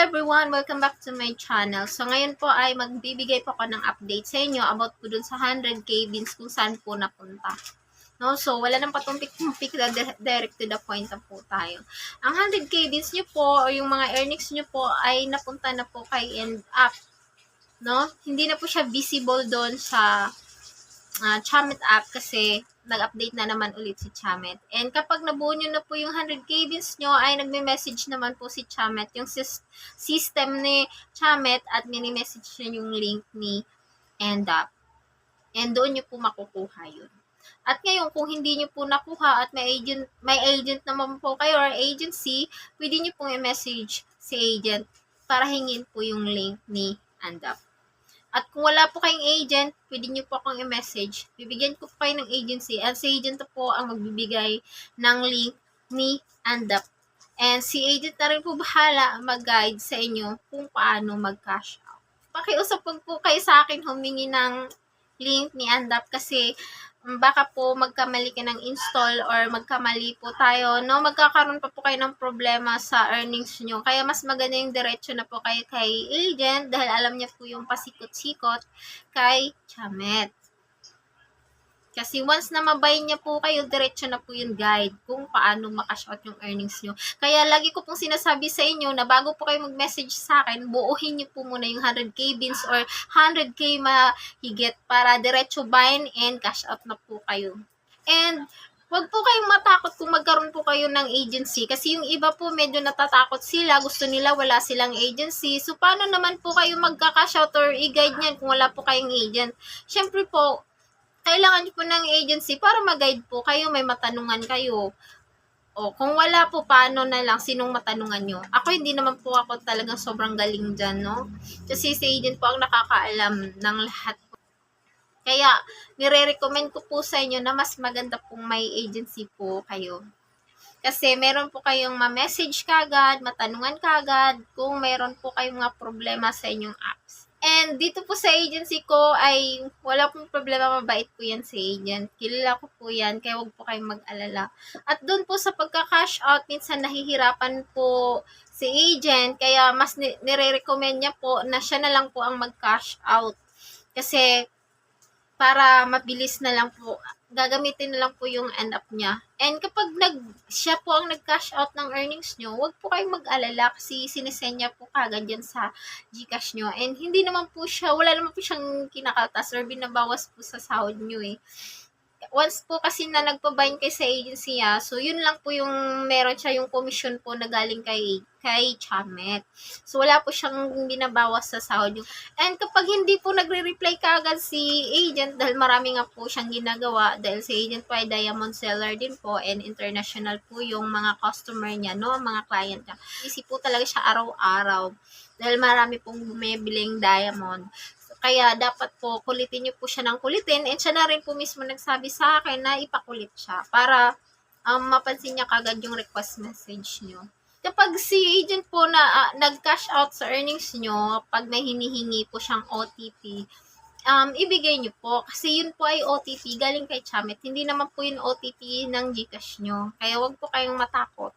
everyone! Welcome back to my channel. So, ngayon po ay magbibigay po ako ng update sa inyo about po dun sa 100k bins kung saan po napunta. No? So, wala nang patumpik-tumpik na di- direct to the point na po tayo. Ang 100k bins nyo po o yung mga earnings nyo po ay napunta na po kay end up. No? Hindi na po siya visible doon sa uh, Chamet app kasi nag-update na naman ulit si Chamet. And kapag nabuo nyo na po yung 100k bins nyo, ay nagme-message naman po si Chamet, yung sys- system ni Chamet at mini-message niya yung link ni End Up. And doon nyo po makukuha yun. At ngayon, kung hindi nyo po nakuha at may agent, may agent naman po kayo or agency, pwede nyo pong i-message si agent para hingin po yung link ni End Up. At kung wala po kayong agent, pwede nyo po akong i-message. Bibigyan ko po kayo ng agency. At si agent po ang magbibigay ng link ni Andap. And si agent na rin po bahala mag-guide sa inyo kung paano mag-cash out. Pakiusap po, kayo sa akin humingi ng link ni Andap kasi baka po magkamali ka ng install or magkamali po tayo, no? Magkakaroon pa po kayo ng problema sa earnings nyo. Kaya mas maganda yung diretso na po kayo kay agent dahil alam niya po yung pasikot-sikot kay Chamet. Kasi once na mabay niya po kayo, diretso na po yung guide kung paano makash out yung earnings nyo. Kaya lagi ko pong sinasabi sa inyo na bago po kayo mag-message sa akin, buuhin niyo po muna yung 100k bins or 100k mahigit para diretso bind and cash out na po kayo. And Huwag po kayong matakot kung magkaroon po kayo ng agency kasi yung iba po medyo natatakot sila, gusto nila wala silang agency. So, paano naman po kayo magka-cash out or i-guide niyan kung wala po kayong agent? Siyempre po, kailangan po ng agency para mag-guide po kayo, may matanungan kayo. O, kung wala po, paano na lang, sinong matanungan nyo? Ako, hindi naman po ako talagang sobrang galing dyan, no? Kasi si agent po ang nakakaalam ng lahat kaya, nire-recommend ko po sa inyo na mas maganda kung may agency po kayo. Kasi meron po kayong ma-message kagad, matanungan kagad kung meron po kayong mga problema sa inyong apps. And dito po sa agency ko ay wala pong problema, mabait po yan sa agent. Kilala ko po yan, kaya wag po kayong mag-alala. At doon po sa pagka-cash out, minsan nahihirapan po si agent, kaya mas nire-recommend niya po na siya na lang po ang mag-cash out. Kasi para mabilis na lang po, gagamitin na lang po yung end up niya. And kapag nag, siya po ang nag-cash out ng earnings nyo, huwag po kayong mag-alala kasi sinisenya po kagad yan sa Gcash nyo. And hindi naman po siya, wala naman po siyang kinakaltas or binabawas po sa sahod nyo eh once po kasi na nagpa-bind kay sa agency ah, so yun lang po yung meron siya yung commission po na galing kay kay Chamet. So wala po siyang binabawas sa sahod yung. And kapag hindi po nagre-reply kaagad si agent dahil marami nga po siyang ginagawa dahil si agent po ay diamond seller din po and international po yung mga customer niya, no, mga client niya. Busy po talaga siya araw-araw dahil marami pong bumibiling diamond. Kaya dapat po kulitin niyo po siya ng kulitin and siya na rin po mismo nagsabi sa akin na ipakulit siya para um, mapansin niya kagad yung request message niyo. Kapag si agent po na uh, nag-cash out sa earnings niyo, pag may hinihingi po siyang OTP, um, ibigay niyo po. Kasi yun po ay OTP galing kay Chamet. Hindi naman po yun OTP ng Gcash niyo. Kaya wag po kayong matakot.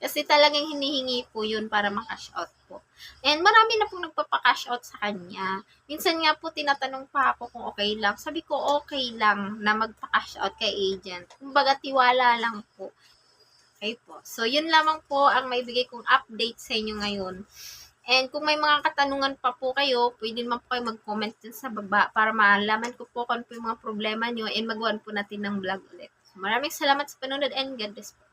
Kasi talagang hinihingi po yun para makash out. And marami na pong nagpapakash out sa kanya. Minsan nga po tinatanong pa ako kung okay lang. Sabi ko okay lang na magpa-cash out kay agent. Kumbaga tiwala lang po. Okay po. So yun lamang po ang maibigay kong update sa inyo ngayon. And kung may mga katanungan pa po kayo, pwede naman po kayo mag-comment dun sa baba para malaman ko po kung ano po yung mga problema nyo and magawan po natin ng vlog ulit. So, maraming salamat sa panonood and God bless po.